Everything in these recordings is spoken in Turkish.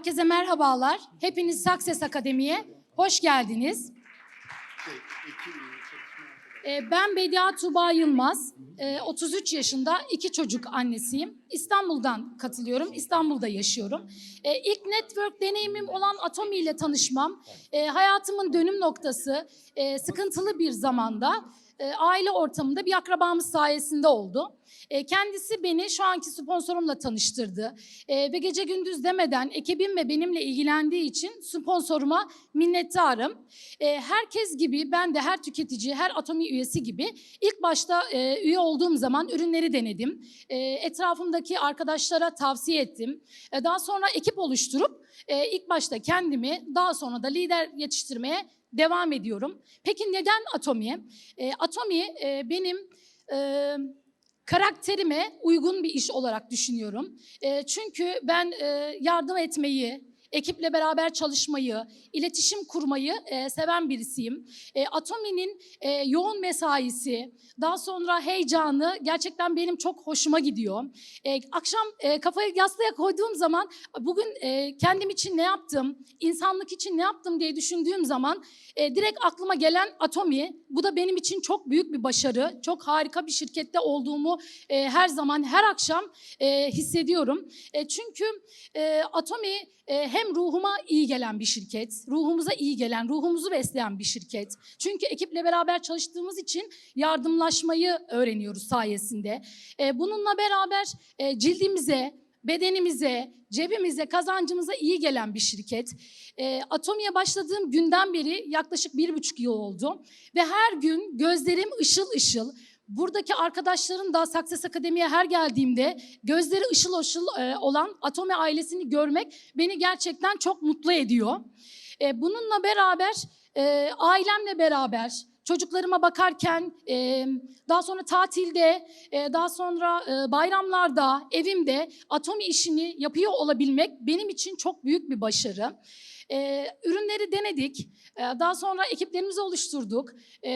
Herkese merhabalar. Hepiniz Success Akademi'ye hoş geldiniz. Ee, Ben Bedia Tuğba Yılmaz. Ee, 33 yaşında iki çocuk annesiyim. İstanbul'dan katılıyorum. İstanbul'da yaşıyorum. Ee, İlk network deneyimim olan Atomi ile tanışmam hayatımın dönüm noktası sıkıntılı bir zamanda e, aile ortamında bir akrabamız sayesinde oldu. E, Kendisi beni şu anki sponsorumla tanıştırdı. E, ve gece gündüz demeden ekibim ve benimle ilgilendiği için sponsoruma minnettarım. Herkes gibi ben de her tüketici, her Atomi üyesi gibi ilk başta üye olduğum zaman ürünleri denedim. Etrafımdaki arkadaşlara tavsiye ettim. Daha sonra ekip oluşturup ilk başta kendimi daha sonra da lider yetiştirmeye devam ediyorum. Peki neden Atomi? E, Atomi e, benim... E, karakterime uygun bir iş olarak düşünüyorum. E, çünkü ben e, yardım etmeyi, ekiple beraber çalışmayı, iletişim kurmayı e, seven birisiyim. E, Atomi'nin e, yoğun mesaisi, daha sonra heyecanı gerçekten benim çok hoşuma gidiyor. E, akşam e, kafayı yastığa koyduğum zaman bugün e, kendim için ne yaptım, insanlık için ne yaptım diye düşündüğüm zaman e, direkt aklıma gelen Atomi. Bu da benim için çok büyük bir başarı. Çok harika bir şirkette olduğumu e, her zaman, her akşam e, hissediyorum. E, çünkü e, Atomi e, hem ruhuma iyi gelen bir şirket, ruhumuza iyi gelen, ruhumuzu besleyen bir şirket. Çünkü ekiple beraber çalıştığımız için yardımlaşmayı öğreniyoruz sayesinde. E, bununla beraber e, cildimize, bedenimize, cebimize, kazancımıza iyi gelen bir şirket. E, Atomi'ye başladığım günden beri yaklaşık bir buçuk yıl oldu. Ve her gün gözlerim ışıl ışıl. Buradaki arkadaşların da Success Akademi'ye her geldiğimde gözleri ışıl ışıl e, olan Atomi ailesini görmek beni gerçekten çok mutlu ediyor. E, bununla beraber, e, ailemle beraber, çocuklarıma bakarken, daha sonra tatilde, daha sonra bayramlarda, evimde Atomi işini yapıyor olabilmek benim için çok büyük bir başarı. E, ürünleri denedik, e, daha sonra ekiplerimizi oluşturduk, e,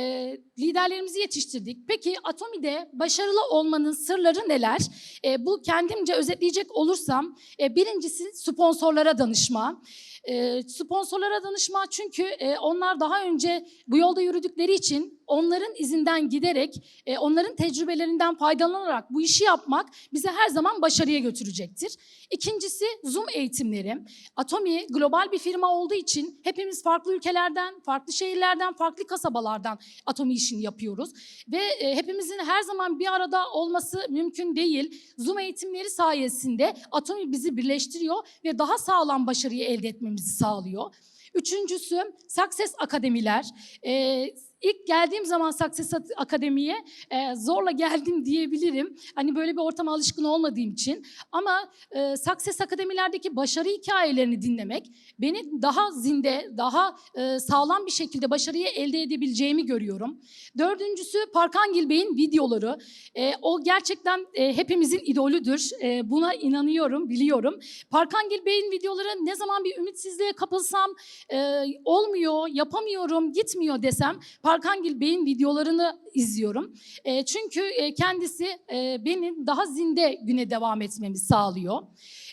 liderlerimizi yetiştirdik. Peki Atomi'de başarılı olmanın sırları neler? E, bu kendimce özetleyecek olursam, e, birincisi sponsorlara danışma. E, sponsorlara danışma çünkü e, onlar daha önce bu yolda yürüdükleri için onların izinden giderek, e, onların tecrübelerinden faydalanarak bu işi yapmak bize her zaman başarıya götürecektir. İkincisi Zoom eğitimleri. Atomi global bir firma olduğu için hepimiz farklı ülkelerden, farklı şehirlerden, farklı kasabalardan Atomi işini yapıyoruz. Ve e, hepimizin her zaman bir arada olması mümkün değil. Zoom eğitimleri sayesinde Atomi bizi birleştiriyor ve daha sağlam başarıyı elde etmemizi sağlıyor. Üçüncüsü Success Akademiler. Ee, ilk geldiğim zaman Success Akademi'ye e, zorla geldim diyebilirim. Hani böyle bir ortama alışkın olmadığım için. Ama e, Success Akademilerdeki başarı hikayelerini dinlemek beni daha zinde, daha e, sağlam bir şekilde başarıyı elde edebileceğimi görüyorum. Dördüncüsü Parkangil Bey'in videoları. E, o gerçekten e, hepimizin idolüdür. E, buna inanıyorum, biliyorum. Parkangil Bey'in videoları ne zaman bir ümitsizliğe kapılsam, e, olmuyor, yapamıyorum, gitmiyor desem Parkangil Bey'in videolarını izliyorum. E, çünkü e, kendisi e, beni daha zinde güne devam etmemi sağlıyor.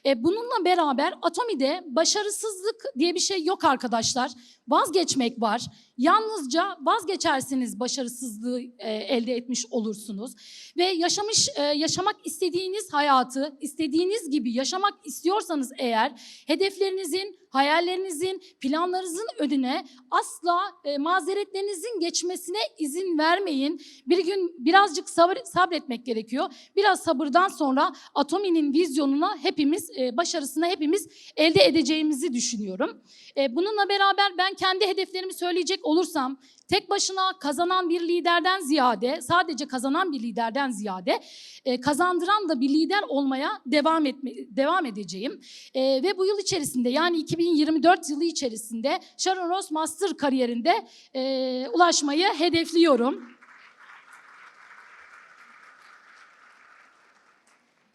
E, bununla beraber Atomi'de başarısızlık diye bir şey yok arkadaşlar. Vazgeçmek var. Yalnızca vazgeçerseniz başarısızlığı e, elde etmiş olursunuz. Ve yaşamış e, yaşamak istediğiniz hayatı istediğiniz gibi yaşamak istiyorsanız eğer hedeflerinizin, hayallerinizin, planlarınızın önüne asla e, mazeretlerinizin geçmesine izin vermeyin. Bir gün birazcık sabır, sabretmek gerekiyor. Biraz sabırdan sonra Atomi'nin vizyonuna hepimiz, başarısına hepimiz elde edeceğimizi düşünüyorum. Bununla beraber ben kendi hedeflerimi söyleyecek olursam tek başına kazanan bir liderden ziyade, sadece kazanan bir liderden ziyade e, kazandıran da bir lider olmaya devam etme, devam edeceğim. E, ve bu yıl içerisinde yani 2024 yılı içerisinde Sharon Ross Master kariyerinde e, ulaşmayı hedefliyorum.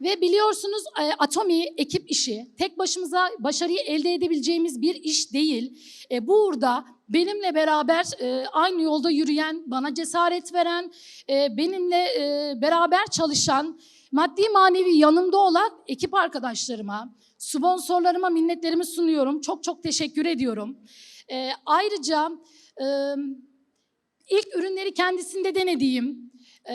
Ve biliyorsunuz e, Atomi ekip işi tek başımıza başarıyı elde edebileceğimiz bir iş değil. E, bu uğurda benimle beraber e, aynı yolda yürüyen, bana cesaret veren, e, benimle e, beraber çalışan, maddi manevi yanımda olan ekip arkadaşlarıma, Sponsorlarıma minnetlerimi sunuyorum. Çok çok teşekkür ediyorum. Ee, ayrıca e, ilk ürünleri kendisinde denediğim, e,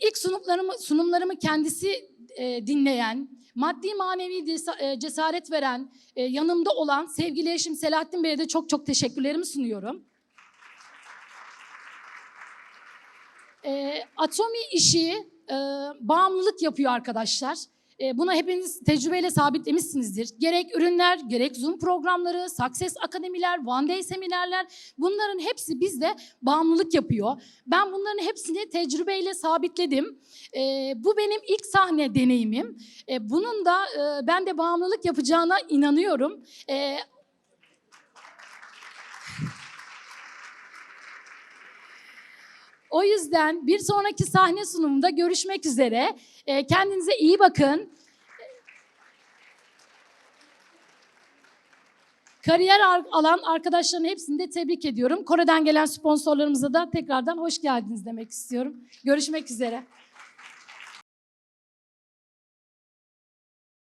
ilk sunumlarımı, sunumlarımı kendisi e, dinleyen, maddi manevi e, cesaret veren, e, yanımda olan sevgili eşim Selahattin Bey'e de çok çok teşekkürlerimi sunuyorum. E, Atomi işi e, bağımlılık yapıyor arkadaşlar. E, buna hepiniz tecrübeyle sabitlemişsinizdir. Gerek ürünler, gerek Zoom programları, Success Akademiler, One Day seminerler bunların hepsi bizde bağımlılık yapıyor. Ben bunların hepsini tecrübeyle sabitledim. E, bu benim ilk sahne deneyimim. E, bunun da ben de bağımlılık yapacağına inanıyorum. O yüzden bir sonraki sahne sunumunda görüşmek üzere. Ee, Kendinize iyi bakın. Kariyer ar- alan arkadaşların hepsini de tebrik ediyorum. Kore'den gelen sponsorlarımıza da tekrardan hoş geldiniz demek istiyorum. Görüşmek üzere.